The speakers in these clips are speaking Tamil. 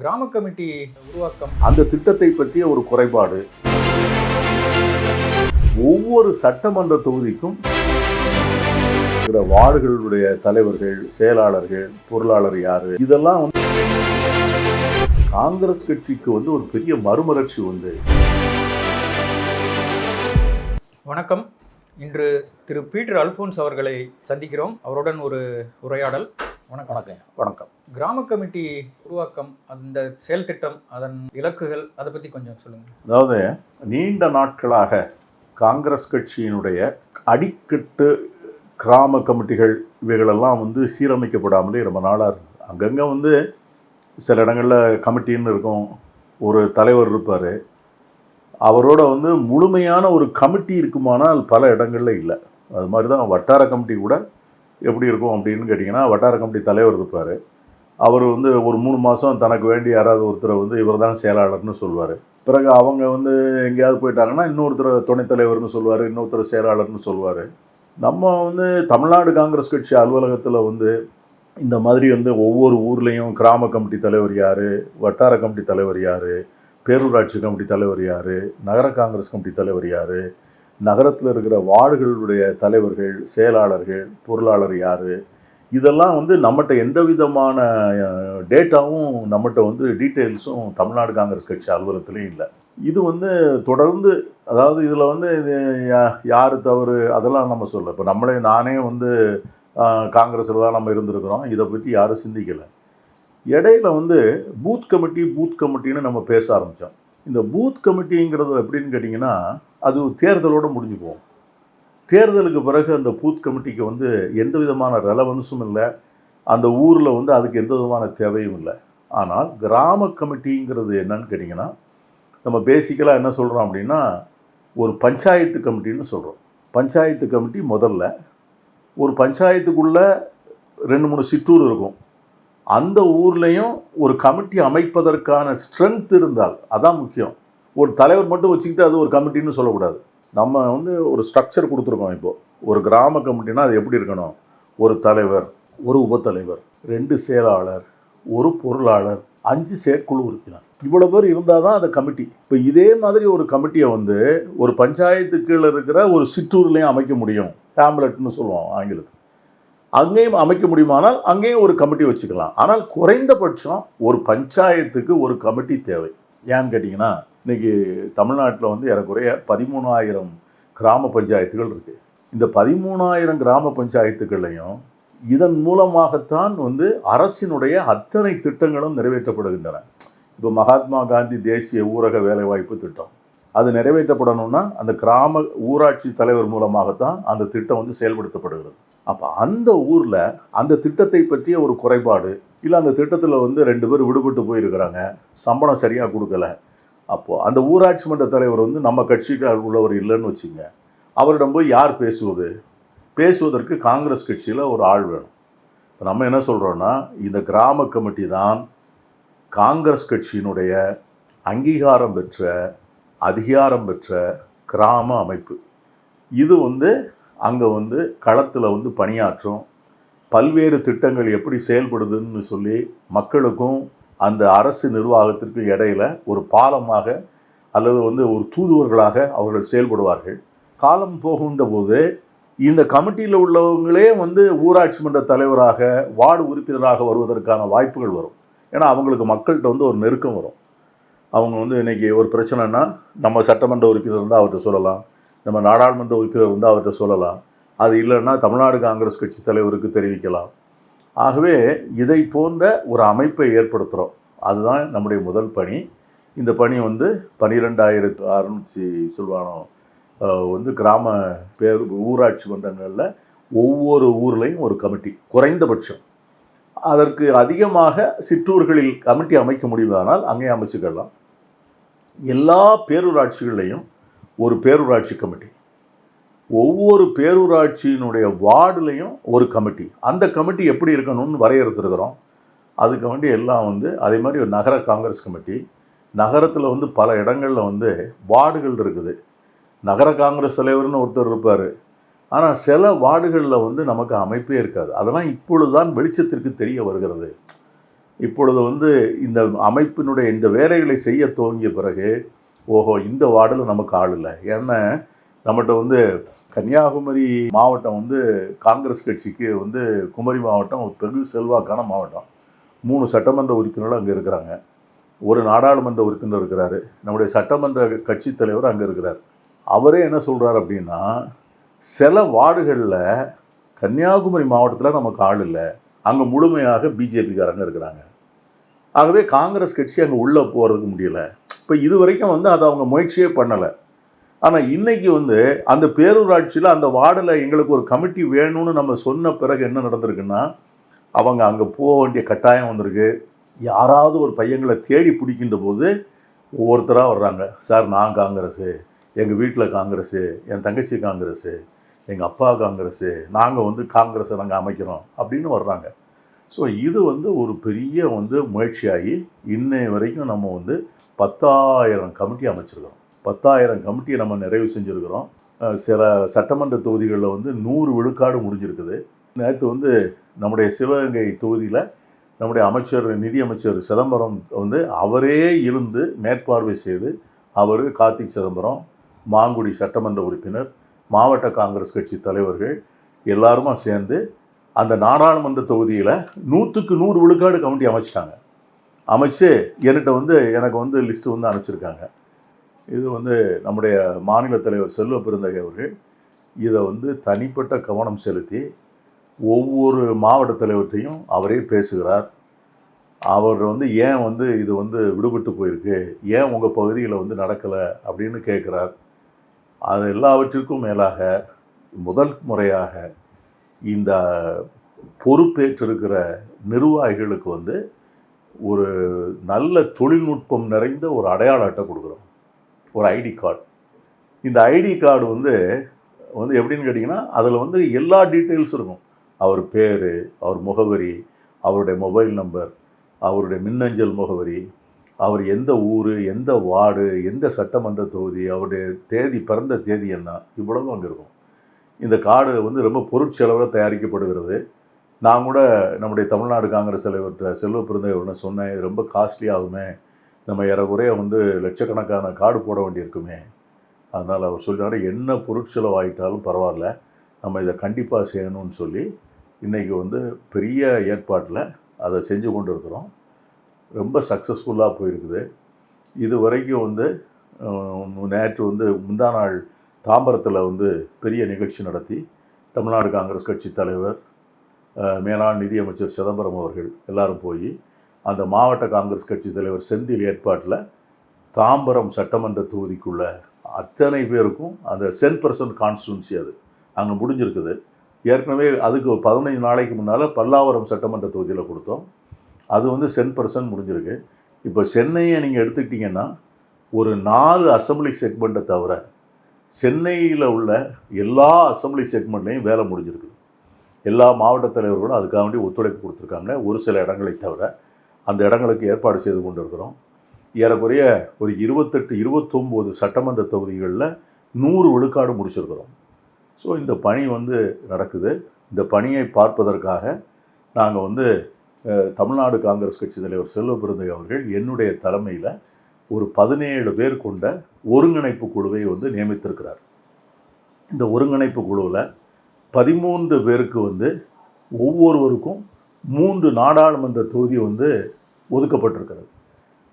கிராம கமிட்டி உருவாக்கம். அந்த திட்டத்தை பற்றிய ஒரு குறைபாடு. ஒவ்வொரு சட்டமன்ற தொகுதிக்கும் இருக்கிற வார்டுகளுடைய தலைவர்கள் செயலாளர்கள் பொருளாளர் யாரு? இதெல்லாம் வந்து காங்கிரஸ் கட்சிக்கு வந்து ஒரு பெரிய மறுமலர்ச்சி வந்து வணக்கம். இன்று திரு பீட்டர் அல்போன்ஸ் அவர்களை சந்திக்கிறோம். அவருடன் ஒரு உரையாடல். வணக்கம். வணக்கம். வணக்கம். கிராம கமிட்டி உருவாக்கம் அந்த செயல் திட்டம் அதன் இலக்குகள் அதை பற்றி கொஞ்சம் சொல்லுங்கள் அதாவது நீண்ட நாட்களாக காங்கிரஸ் கட்சியினுடைய அடிக்கட்டு கிராம கமிட்டிகள் இவைகளெல்லாம் வந்து சீரமைக்கப்படாமலே ரொம்ப நாளாக இருக்குது அங்கங்கே வந்து சில இடங்களில் கமிட்டின்னு இருக்கும் ஒரு தலைவர் இருப்பார். அவரோட வந்து முழுமையான ஒரு கமிட்டி இருக்குமானால் பல இடங்களில் இல்லை. அது மாதிரி தான் வட்டார கமிட்டி கூட எப்படி இருக்கும் அப்படின்னு கேட்டிங்கன்னா வட்டார கமிட்டி தலைவர் இருப்பார். அவர் வந்து ஒரு மூணு மாதம் தனக்கு வேண்டி யாராவது ஒருத்தரை வந்து இவர் தான் செயலாளர்னு சொல்லுவார் பிறகு அவங்க வந்து எங்கேயாவது போயிட்டாங்கன்னா இன்னொருத்தர் துணைத் தலைவர்னு சொல்லுவார் இன்னொருத்தர் செயலாளர்னு சொல்லுவார் நம்ம வந்து தமிழ்நாடு காங்கிரஸ் கட்சி அலுவலகத்தில் வந்து இந்த மாதிரி வந்து ஒவ்வொரு ஊர்லேயும் கிராம கமிட்டி தலைவர் யார் வட்டார கமிட்டி தலைவர் யார் பேரூராட்சி கமிட்டி தலைவர் யார் நகர காங்கிரஸ் கமிட்டி தலைவர் யார் நகரத்தில் இருக்கிற வார்டுகளுடைய தலைவர்கள் செயலாளர்கள் பொருளாளர் யார்? இதெல்லாம் வந்து நம்மகிட்ட எந்த விதமான டேட்டாவும் நம்மகிட்ட வந்து டீட்டெயில்ஸும் தமிழ்நாடு காங்கிரஸ் கட்சி அலுவலகத்துலேயும் இல்லை. இது வந்து தொடர்ந்து அதாவது இதில் வந்து இது யா- யார் தவறு அதெல்லாம் நம்ம சொல்ல இப்போ நம்மளே நானே வந்து காங்கிரஸில் தான் நம்ம இருந்திருக்கிறோம். இதை பற்றி யாரும் சிந்திக்கலை. இடையில வந்து பூத் கமிட்டி பூத் கமிட்டின்னு நம்ம பேச ஆரம்பித்தோம் இந்த பூத் கமிட்டிங்கிறது எப்படின்னு கேட்டிங்கன்னா அது தேர்தலோடு முடிஞ்சு போகும் தேர்தலுக்கு பிறகு அந்த பூத் கமிட்டிக்கு வந்து எந்த விதமான ரெலவன்ஸும் இல்லை. அந்த ஊரில் வந்து அதுக்கு எந்த விதமான தேவையும் இல்லை. ஆனால் கிராம கமிட்டிங்கிறது என்னன்னு கேட்டிங்கன்னா நம்ம பேசிக்கலாக என்ன சொல்கிறோம் அப்படின்னா ஒரு பஞ்சாயத்து கமிட்டின்னு சொல்கிறோம் பஞ்சாயத்து கமிட்டி முதல்ல ஒரு பஞ்சாயத்துக்குள்ளே ரெண்டு மூணு சிற்றூர் இருக்கும். அந்த ஊர்லேயும் ஒரு கமிட்டி அமைப்பதற்கான ஸ்ட்ரென்த் இருந்தால் அதான் முக்கியம். ஒரு தலைவர் மட்டும் வச்சுக்கிட்டு அது ஒரு கமிட்டின்னு சொல்லக்கூடாது. நம்ம வந்து ஒரு ஸ்ட்ரக்சர் கொடுத்துருக்கோம் இப்போது ஒரு கிராம கமிட்டினா அது எப்படி இருக்கணும்? ஒரு தலைவர் ஒரு உபத்தலைவர் ரெண்டு செயலாளர் ஒரு பொருளாளர் அஞ்சு செயற்குழு உறுப்பினர். இவ்வளோ பேர் இருந்தால் தான் அந்த கமிட்டி. இப்போ இதே மாதிரி ஒரு கமிட்டியை வந்து ஒரு பஞ்சாயத்து கீழே இருக்கிற ஒரு சிற்றூர்லேயும் அமைக்க முடியும். ஹேம்லெட்னு சொல்லுவோம் ஆங்கிலத்தில். அங்கேயும் அமைக்க முடியுமானால் அங்கேயும் ஒரு கமிட்டி வச்சுக்கலாம். ஆனால் குறைந்தபட்சம் ஒரு பஞ்சாயத்துக்கு ஒரு கமிட்டி தேவை. ஏன்னு கேட்டிங்கன்னா இன்றைக்கி தமிழ்நாட்டில் வந்து ஏறக்குறைய பதிமூணாயிரம் கிராம பஞ்சாயத்துகள் இருக்குது இந்த பதிமூணாயிரம் கிராம பஞ்சாயத்துக்கள்லையும் இதன் மூலமாகத்தான் வந்து அரசினுடைய அத்தனை திட்டங்களும் நிறைவேற்றப்படுகின்றன. இப்போ மகாத்மா காந்தி தேசிய ஊரக வேலைவாய்ப்பு திட்டம். அது நிறைவேற்றப்படணும்னா அந்த கிராம ஊராட்சி தலைவர் மூலமாகத்தான் அந்த திட்டம் வந்து செயல்படுத்தப்படுகிறது. அப்போ அந்த ஊரில் அந்த திட்டத்தை பற்றிய ஒரு குறைபாடு இல்லை அந்த திட்டத்தில் வந்து ரெண்டு பேர் விடுபட்டு போயிருக்கிறாங்க சம்பளம் சரியாக கொடுக்கல. அப்போது அந்த ஊராட்சி மன்ற தலைவர் வந்து நம்ம கட்சிக்கார் உள்ளவர் இல்லைன்னு வச்சுங்க. அவரிடம் போய் யார் பேசுவது? பேசுவதற்கு காங்கிரஸ் கட்சியில் ஒரு ஆள் வேணும். இப்போ நம்ம என்ன சொல்கிறோன்னா இந்த கிராம கமிட்டி தான் காங்கிரஸ் கட்சியினுடைய அங்கீகாரம் பெற்ற அதிகாரம் பெற்ற கிராம அமைப்பு. இது வந்து அங்கே வந்து களத்தில் வந்து பணியாற்றும் பல்வேறு திட்டங்கள் எப்படி செயல்படுதுன்னு சொல்லி மக்களுக்கும் அந்த அரசு நிர்வாகத்திற்கும் இடையில ஒரு பாலமாக அல்லது வந்து ஒரு தூதுவர்களாக அவர்கள் செயல்படுவார்கள். காலம் போகின்ற போது இந்த கமிட்டியில் உள்ளவங்களே வந்து ஊராட்சி மன்ற தலைவராக வார்டு உறுப்பினராக வருவதற்கான வாய்ப்புகள் வரும். ஏன்னா அவங்களுக்கு மக்கள்கிட்ட வந்து ஒரு நெருக்கம் வரும். அவங்க வந்து இன்றைக்கி ஒரு பிரச்சனைனா நம்ம சட்டமன்ற உறுப்பினர் இருந்தால் அவர்கிட்ட சொல்லலாம். நம்ம நாடாளுமன்ற உறுப்பினர் வந்து அவர்கிட்ட சொல்லலாம். அது இல்லைன்னா தமிழ்நாடு காங்கிரஸ் கட்சி தலைவருக்கு தெரிவிக்கலாம். ஆகவே இதை போன்ற ஒரு அமைப்பை ஏற்படுத்துகிறோம் அதுதான் நம்முடைய முதல் பணி. இந்த பணி வந்து பன்னிரெண்டாயிரத்து அறுநூற்றி சொல்வானோ வந்து கிராம பேர் ஊராட்சி மன்றங்களில் ஒவ்வொரு ஊர்லேயும் ஒரு கமிட்டி குறைந்தபட்சம். அதற்கு அதிகமாக சிற்றூர்களில் கமிட்டி அமைக்க முடியுமானால் அங்கே அமைச்சுக்கலாம். எல்லா பேரூராட்சிகளையும் ஒரு பேரூராட்சி கமிட்டி. ஒவ்வொரு பேரூராட்சியினுடைய வார்டுலேயும் ஒரு கமிட்டி. அந்த கமிட்டி எப்படி இருக்கணும்னு வரையறுத்துருக்குறோம். அதுக்கு வேண்டி எல்லாம் வந்து அதே மாதிரி ஒரு நகர காங்கிரஸ் கமிட்டி. நகரத்தில் வந்து பல இடங்களில் வந்து வார்டுகள் இருக்குது. நகர காங்கிரஸ் தலைவர்னு ஒருத்தர் இருப்பார். ஆனால் சில வார்டுகளில் வந்து நமக்கு அமைப்பே இருக்காது. அதெல்லாம் இப்பொழுது தான் வெளிச்சத்திற்கு தெரிய வருகிறது. இப்பொழுது வந்து இந்த அமைப்பினுடைய இந்த வேலைகளை செய்ய துவங்கிய பிறகு ஓஹோ இந்த வார்டில் நமக்கு ஆள் இல்லை. ஏன்னா நம்மகிட்ட வந்து கன்னியாகுமரி மாவட்டம் வந்து காங்கிரஸ் கட்சிக்கு வந்து குமரி மாவட்டம் ஒரு பெரு செல்வாக்கான மாவட்டம். மூணு சட்டமன்ற உறுப்பினர்கள் அங்கே இருக்கிறாங்க. ஒரு நாடாளுமன்ற உறுப்பினர் இருக்கிறார். நம்முடைய சட்டமன்ற கட்சி தலைவர் அங்கே இருக்கிறார். அவரே என்ன சொல்கிறார் அப்படின்னா சில வார்டுகளில் கன்னியாகுமரி மாவட்டத்தில் நமக்கு ஆள் இல்லை. அங்கே முழுமையாக பிஜேபிக்காரங்க இருக்கிறாங்க. ஆகவே காங்கிரஸ் கட்சி அங்கே உள்ளே போகிறதுக்கு முடியல. இப்போ இது வரைக்கும் வந்து அதை அவங்க முயற்சியே பண்ணலை. ஆனால் இன்றைக்கி வந்து அந்த பேரூராட்சியில் அந்த வார்டில் எங்களுக்கு ஒரு கமிட்டி வேணும்னு நம்ம சொன்ன பிறகு என்ன நடந்திருக்குன்னா அவங்க அங்கே போக வேண்டிய கட்டாயம் வந்திருக்கு. யாராவது ஒரு பையங்களை தேடி பிடிக்கின்ற போது ஒவ்வொருத்தராக வர்றாங்க. சார் நான் காங்கிரஸு எங்கள் வீட்டில் காங்கிரஸு என் தங்கச்சி காங்கிரஸு எங்கள் அப்பா காங்கிரஸு நாங்கள் வந்து காங்கிரஸை நாங்கள் அமைக்கிறோம் அப்படின்னு வர்றாங்க. ஸோ இது வந்து ஒரு பெரிய வந்து முயற்சியாகி இன்னை வரைக்கும் நம்ம வந்து பத்தாயிரம் கமிட்டி அமைச்சிருக்கிறோம். பத்தாயிரம் கமிட்டியை நம்ம நிறைவு செஞ்சுருக்கிறோம். சில சட்டமன்ற தொகுதிகளில் வந்து நூறு விழுக்காடு முடிஞ்சிருக்குது. நேற்று வந்து நம்முடைய சிவகங்கை தொகுதியில் நம்முடைய அமைச்சர் நிதியமைச்சர் சிதம்பரம் வந்து அவரே இருந்து மேற்பார்வை செய்து அவர் கார்த்திக் சிதம்பரம் மாங்குடி சட்டமன்ற உறுப்பினர் மாவட்ட காங்கிரஸ் கட்சி தலைவர்கள் எல்லாருமா சேர்ந்து அந்த நாடாளுமன்ற தொகுதியில் நூற்றுக்கு நூறு விழுக்காடு கமிட்டி அமைச்சிட்டாங்க. அமைச்சு என்கிட்ட வந்து எனக்கு வந்து லிஸ்ட்டு வந்து அனுப்பிச்சிருக்காங்க. இது வந்து நம்முடைய மாநில தலைவர் செல்வ பெருந்தகை அவர்கள் இதை வந்து தனிப்பட்ட கவனம் செலுத்தி ஒவ்வொரு மாவட்ட தலைவர்கிட்டையும் அவரே பேசுகிறார். அவர் வந்து ஏன் வந்து இது வந்து விடுபட்டு போயிருக்கு? ஏன் உங்கள் பகுதியில் வந்து நடக்கலை? அப்படின்னு கேட்குறார் அது எல்லாவற்றிற்கும் மேலாக முதல் முறையாக இந்த பொறுப்பேற்றிருக்கிற நிர்வாகிகளுக்கு வந்து ஒரு நல்ல தொழில்நுட்பம் நிறைந்த ஒரு அடையாள அட்டை கொடுக்குறோம். ஒரு ஐடி கார்டு. இந்த ஐடி கார்டு வந்து வந்து எப்படின்னு கேட்டிங்கன்னா அதில் வந்து எல்லா டீட்டெயில்ஸ் இருக்கும். அவர் பேர் அவர் முகவரி அவருடைய மொபைல் நம்பர் அவருடைய மின்னஞ்சல் முகவரி அவர் எந்த ஊர் எந்த வார்டு எந்த சட்டமன்ற தொகுதி அவருடைய தேதி பிறந்த தேதி என்ன இவ்வளவும் அங்கே இருக்கும். இந்த காடு வந்து ரொம்ப பொருட்செலவில் தயாரிக்கப்படுகிறது. நான் கூட நம்முடைய தமிழ்நாடு காங்கிரஸ் தலைவர்கிட்ட செல்வ பிறந்தவர்னு சொன்னேன் இது ரொம்ப காஸ்ட்லி ஆகுமே. நம்ம ஏறக்குறைய வந்து லட்சக்கணக்கான காடு போட வேண்டியிருக்குமே. அதனால் அவர் சொல்லினார் என்ன பொருட்செலவாயிட்டாலும் பரவாயில்ல நம்ம இதை கண்டிப்பாக செய்யணும்னு சொல்லி இன்றைக்கி வந்து பெரிய ஏற்பாட்டில் அதை செஞ்சு கொண்டு இருக்கிறோம் ரொம்ப சக்ஸஸ்ஃபுல்லாக போயிருக்குது. இது வரைக்கும் வந்து நேற்று வந்து முந்தா நாள் தாம்பரத்தில் வந்து பெரிய நிகழ்ச்சி நடத்தி தமிழ்நாடு காங்கிரஸ் கட்சி தலைவர் மேலாண் நிதியமைச்சர் சிதம்பரம் அவர்கள் எல்லாரும் போய் அந்த மாவட்ட காங்கிரஸ் கட்சி தலைவர் செந்தில் ஏற்பாட்டில் தாம்பரம் சட்டமன்ற தொகுதிக்குள்ள அத்தனை பேருக்கும் அந்த சென் பர்சன்ட் கான்ஸ்டுவன்சி அது. அங்கே முடிஞ்சிருக்குது. ஏற்கனவே அதுக்கு பதினைந்து பதினைஞ்சு நாளைக்கு முன்னால் பல்லாவரம் சட்டமன்ற தொகுதியில் கொடுத்தோம். அது வந்து சென் பர்சன்ட் முடிஞ்சிருக்கு. இப்போ சென்னையை நீங்கள் எடுத்துக்கிட்டிங்கன்னா ஒரு நாலு அசம்பிளி செக்மெண்ட்டை தவிர சென்னையில் உள்ள எல்லா அசம்பிளி செக்மெண்ட்லேயும் வேலை முடிஞ்சிருக்குது. எல்லா மாவட்ட தலைவர்களும் அதுக்காக வேண்டி ஒத்துழைப்பு கொடுத்துருக்காங்க. ஒரு சில இடங்களை தவிர அந்த இடங்களுக்கு ஏற்பாடு செய்து கொண்டு இருக்கிறோம் ஏறக்குறைய ஒரு இருபத்தெட்டு இருபத்தொம்போது சட்டமன்ற தொகுதிகளில் நூறு விழுக்காடு முடிச்சிருக்கிறோம். ஸோ இந்த பணி வந்து நடக்குது. இந்த பணியை பார்ப்பதற்காக நாங்கள் வந்து தமிழ்நாடு காங்கிரஸ் கட்சி தலைவர் செல்வ பிறந்தை அவர்கள் என்னுடைய தலைமையில் ஒரு பதினேழு பேர் கொண்ட ஒருங்கிணைப்பு குழுவை வந்து நியமித்திருக்கிறார். இந்த ஒருங்கிணைப்பு குழுவில் பதிமூன்று பேருக்கு வந்து ஒவ்வொருவருக்கும் மூன்று நாடாளுமன்ற தொகுதி வந்து ஒதுக்கப்பட்டிருக்கிறது.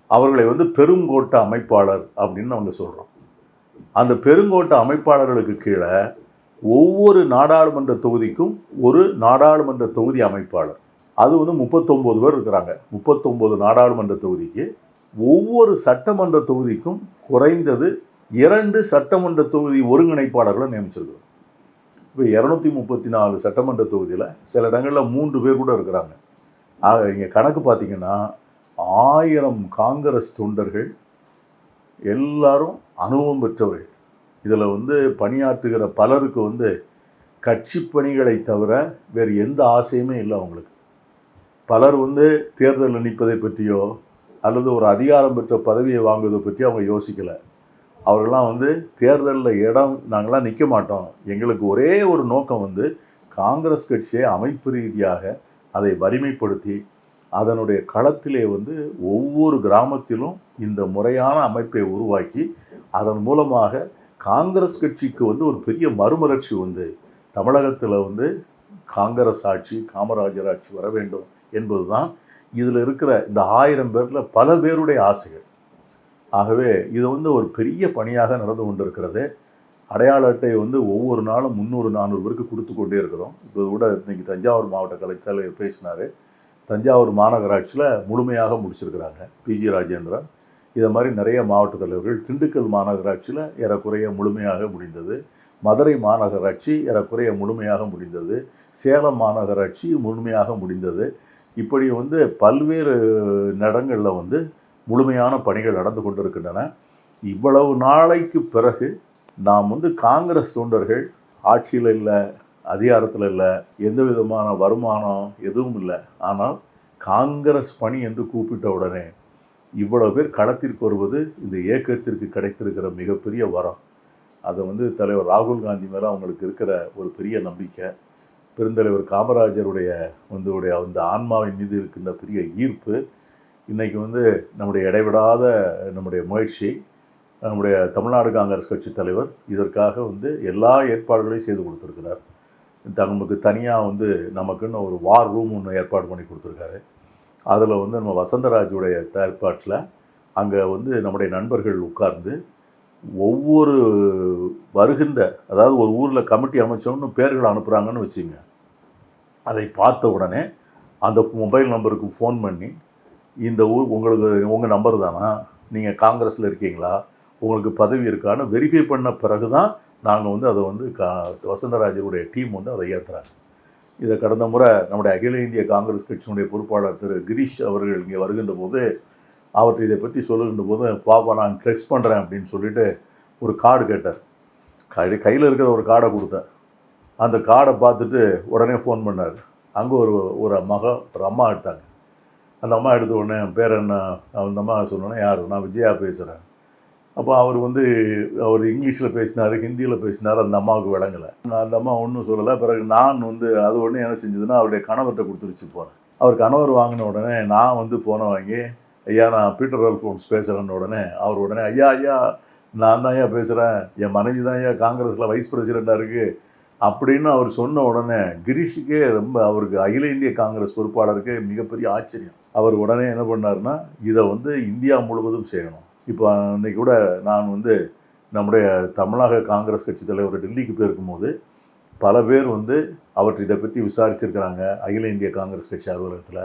அவர்களை வந்து பெருங்கோட்ட அமைப்பாளர் அப்படின்னு அவங்க சொல்கிறோம் அந்த பெருங்கோட்ட அமைப்பாளர்களுக்கு கீழே ஒவ்வொரு நாடாளுமன்ற தொகுதிக்கும் ஒரு நாடாளுமன்ற தொகுதி அமைப்பாளர். அது வந்து முப்பத்தொம்போது பேர் இருக்கிறாங்க. முப்பத்தொம்போது நாடாளுமன்ற தொகுதிக்கு ஒவ்வொரு சட்டமன்ற தொகுதிக்கும் குறைந்தது இரண்டு சட்டமன்ற தொகுதி ஒருங்கிணைப்பாளர்களை நியமிச்சிருக்கிறோம். இப்போ இரநூத்தி முப்பத்தி நாலு சட்டமன்ற தொகுதியில் சில இடங்களில் மூன்று பேர் கூட இருக்கிறாங்க. ஆக இங்கே கணக்கு பார்த்தீங்கன்னா ஆயிரம் காங்கிரஸ் தொண்டர்கள் எல்லாரும் அனுபவம் பெற்றவர்கள். இதில் வந்து பணியாற்றுகிற பலருக்கு வந்து கட்சி பணிகளை தவிர வேறு எந்த ஆசையுமே இல்லை அவங்களுக்கு. பலர் வந்து தேர்தலில் நிற்பதை பற்றியோ அல்லது ஒரு அதிகாரம் பெற்ற பதவியை வாங்குவதை பற்றி அவங்க யோசிக்கலை. அவர்கள்லாம் வந்து தேர்தலில் இடம் நாங்களாம் நிற்க மாட்டோம். எங்களுக்கு ஒரே ஒரு நோக்கம் வந்து காங்கிரஸ் கட்சியை அமைப்பு ரீதியாக அதை வலிமைப்படுத்தி அதனுடைய களத்திலே வந்து ஒவ்வொரு கிராமத்திலும் இந்த முறையான அமைப்பை உருவாக்கி அதன் மூலமாக காங்கிரஸ் கட்சிக்கு வந்து ஒரு பெரிய மறுமலர்ச்சி வந்து தமிழகத்தில் வந்து காங்கிரஸ் ஆட்சி காமராஜர் ஆட்சி வர வேண்டும் என்பதுதான் இதில் இருக்கிற இந்த ஆயிரம் பேரில் பல பேருடைய ஆசைகள். ஆகவே இது வந்து ஒரு பெரிய பணியாக நடந்து கொண்டிருக்கிறது. அடையாள அட்டை வந்து ஒவ்வொரு நாளும் முந்நூறு நானூறு பேருக்கு கொடுத்து கொண்டே இருக்கிறோம். இப்போ கூட இன்றைக்கி தஞ்சாவூர் மாவட்ட கலை பேசினார். தஞ்சாவூர் மாநகராட்சியில் முழுமையாக முடிச்சிருக்கிறாங்க பிஜி ராஜேந்திரன். இதை மாதிரி நிறைய மாவட்ட தலைவர்கள் திண்டுக்கல் மாநகராட்சியில் ஏறக்குறைய முழுமையாக முடிந்தது. மதுரை மாநகராட்சி ஏறக்குறைய முழுமையாக முடிந்தது. சேலம் மாநகராட்சி முழுமையாக முடிந்தது. இப்படி வந்து பல்வேறு நடங்களில் வந்து முழுமையான பணிகள் நடந்து கொண்டிருக்கின்றன. இவ்வளவு நாளைக்கு பிறகு நாம் வந்து காங்கிரஸ் தொண்டர்கள் ஆட்சியில் இல்லை அதிகாரத்தில் இல்லை எந்த விதமான வருமானம் எதுவும் இல்லை. ஆனால் காங்கிரஸ் பணி என்று கூப்பிட்ட உடனே இவ்வளவு பேர் களத்திற்கு வருவது இந்த இயக்கத்திற்கு கிடைத்திருக்கிற மிகப்பெரிய வரம். அதை வந்து தலைவர் ராகுல் காந்தி மேலே அவங்களுக்கு இருக்கிற ஒரு பெரிய நம்பிக்கை. பெருந்தலைவர் காமராஜருடைய வந்து உடைய அந்த ஆன்மாவின் மீது இருக்கின்ற பெரிய ஈர்ப்பு இன்றைக்கி வந்து நம்முடைய இடைவிடாத நம்முடைய முயற்சி நம்முடைய தமிழ்நாடு காங்கிரஸ் கட்சி தலைவர் இதற்காக வந்து எல்லா ஏற்பாடுகளையும் செய்து கொடுத்துருக்கிறார். நமக்கு தனியாக வந்து நமக்குன்னு ஒரு வார் ரூம் ஒன்று ஏற்பாடு பண்ணி கொடுத்துருக்காரு. அதில் வந்து நம்ம வசந்தராஜுடைய ஏற்பாட்டில் அங்கே வந்து நம்முடைய நண்பர்கள் உட்கார்ந்து ஒவ்வொரு வருகின்ற அதாவது ஒரு ஊரில் கமிட்டி அமைச்சோன்னு பேர்கள் அனுப்புகிறாங்கன்னு வச்சுங்க. அதை பார்த்த உடனே அந்த மொபைல் நம்பருக்கு ஃபோன் பண்ணி இந்த ஊர் உங்களுக்கு உங்கள் நம்பர் தானா? நீங்கள் காங்கிரஸில் இருக்கீங்களா? உங்களுக்கு பதவி இருக்கான்னு வெரிஃபை பண்ண பிறகு தான் நாங்கள் வந்து அதை வந்து கா வசந்தராஜருடைய டீம் வந்து அதை ஏற்றுறாங்க இதை கடந்த முறை நம்முடைய அகில இந்திய காங்கிரஸ் கட்சியினுடைய பொறுப்பாளர் திரு கிரீஷ் அவர்கள் இங்கே வருகின்ற போது அவர் இதை பற்றி சொல்லுகின்ற போது பாப்பா நான் ட்ரெஸ் பண்ணுறேன் அப்படின்னு சொல்லிட்டு ஒரு கார்டு கேட்டார். கை கையில் இருக்கிற ஒரு கார்டை கொடுத்தேன். அந்த கார்டை பார்த்துட்டு உடனே ஃபோன் பண்ணார். அங்கே ஒரு ஒரு மக ஒரு அம்மா எடுத்தாங்க. அந்த அம்மா எடுத்த உடனே என் பேர் என்ன? அந்த அம்மா சொன்னோன்னே யார்? நான் விஜயா பேசுகிறேன் அப்போ அவர் வந்து அவர் இங்கிலீஷில் பேசினார் ஹிந்தியில் பேசினார் அந்த அம்மாவுக்கு விளங்கலை. அந்த அம்மா ஒன்றும் சொல்லலை. பிறகு நான் வந்து அது ஒன்று என்ன செஞ்சதுன்னா அவருடைய கணவர்கிட்ட கொடுத்துருச்சு போனேன். அவர் கணவர் வாங்கின உடனே நான் வந்து ஃபோனை வாங்கி ஐயா நான் பீட்டர் அல்ஃபோன்ஸ் பேசுகிறேன்னு உடனே அவர் உடனே ஐயா ஐயா நான் தான் ஐயா பேசுகிறேன் என் மனைவி தான் ஐயா காங்கிரஸில் வைஸ் பிரசிடெண்ட்டாக இருக்குது அப்படின்னு அவர் சொன்ன உடனே கிரீஷுக்கே ரொம்ப அவருக்கு அகில இந்திய காங்கிரஸ் பொறுப்பாளருக்கு மிகப்பெரிய ஆச்சரியம். அவர் உடனே என்ன பண்ணாருன்னா இதை வந்து இந்தியா முழுவதும் செய்யணும். இப்போ அன்னைக்கு கூட நான் வந்து நம்முடைய தமிழக காங்கிரஸ் கட்சி தலைவர் டெல்லிக்கு போயிருக்கும்போது பல பேர் வந்து அவர் இதை பற்றி விசாரிச்சிருக்கிறாங்க அகில இந்திய காங்கிரஸ் கட்சி அலுவலகத்தில்.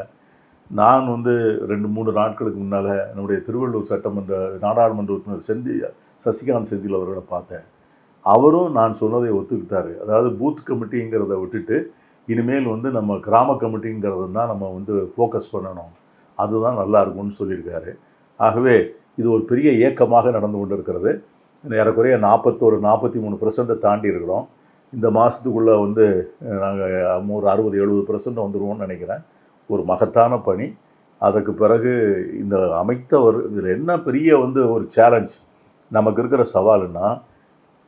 நான் வந்து ரெண்டு மூணு நாட்களுக்கு முன்னால் நம்முடைய திருவள்ளூர் சட்டமன்ற நாடாளுமன்ற உறுப்பினர் செந்தி சசிகாந்த் செந்தில் அவர்களை பார்த்தேன். அவரும் நான் சொன்னதை ஒத்துக்கிட்டாரு. அதாவது பூத் கமிட்டிங்கிறத விட்டுட்டு இனிமேல் வந்து நம்ம கிராம கமிட்டிங்கிறத தான் நம்ம வந்து ஃபோக்கஸ் பண்ணணும். அதுதான் நல்லா இருக்கும்னு சொல்லியிருக்காரு. ஆகவே இது ஒரு பெரிய இயக்கமாக நடந்து கொண்டிருக்கிறது. ஏறக்குறைய நாற்பத்தோரு நாற்பத்தி மூணு பர்சண்ட்டை தாண்டி இருக்கிறோம். இந்த மாதத்துக்குள்ளே வந்து நாங்கள் ஒரு அறுபது எழுபது பர்சன்ட் வந்துடுவோம்னு நினைக்கிறேன். ஒரு மகத்தான பணி. அதற்கு பிறகு இந்த அமைத்தவர் இதில் என்ன பெரிய வந்து ஒரு சேலஞ்ச் நமக்கு இருக்கிற சவாலுன்னா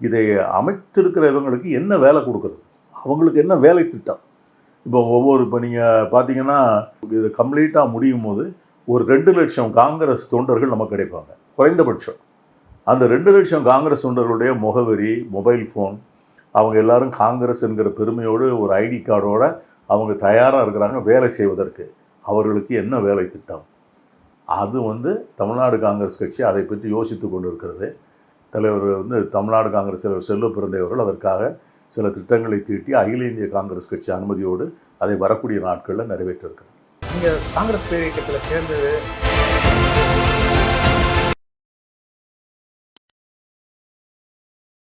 இதை அமைத்திருக்கிற இவங்களுக்கு என்ன வேலை கொடுக்குறது? அவங்களுக்கு என்ன வேலை திட்டம்? இப்போ ஒவ்வொரு இப்போ நீங்கள் பார்த்தீங்கன்னா இது கம்ப்ளீட்டாக முடியும் போது ஒரு ரெண்டு லட்சம் காங்கிரஸ் தொண்டர்கள் நமக்கு கிடைப்பாங்க. குறைந்தபட்சம். அந்த ரெண்டு லட்சம் காங்கிரஸ் தொண்டர்களுடைய முகவரி மொபைல் ஃபோன் அவங்க எல்லாரும் காங்கிரஸ் என்கிற பெருமையோடு ஒரு ஐடி கார்டோட அவங்க தயாராக இருக்கிறாங்க வேலை செய்வதற்கு. அவர்களுக்கு என்ன வேலை திட்டம்? அது வந்து தமிழ்நாடு காங்கிரஸ் கட்சி அதை பற்றி யோசித்து கொண்டு இருக்கிறது தலைவர் வந்து தமிழ்நாடு காங்கிரஸ் தலைவர் செல்வ பிறந்தவர்கள் அதற்காக சில திட்டங்களை தீட்டி அகில இந்திய காங்கிரஸ் கட்சி அனுமதியோடு அதை வரக்கூடிய நாட்களில் நிறைவேற்றிருக்கிறார். நீங்கள் காங்கிரஸ் பேரியக்கத்தில் சேர்ந்தது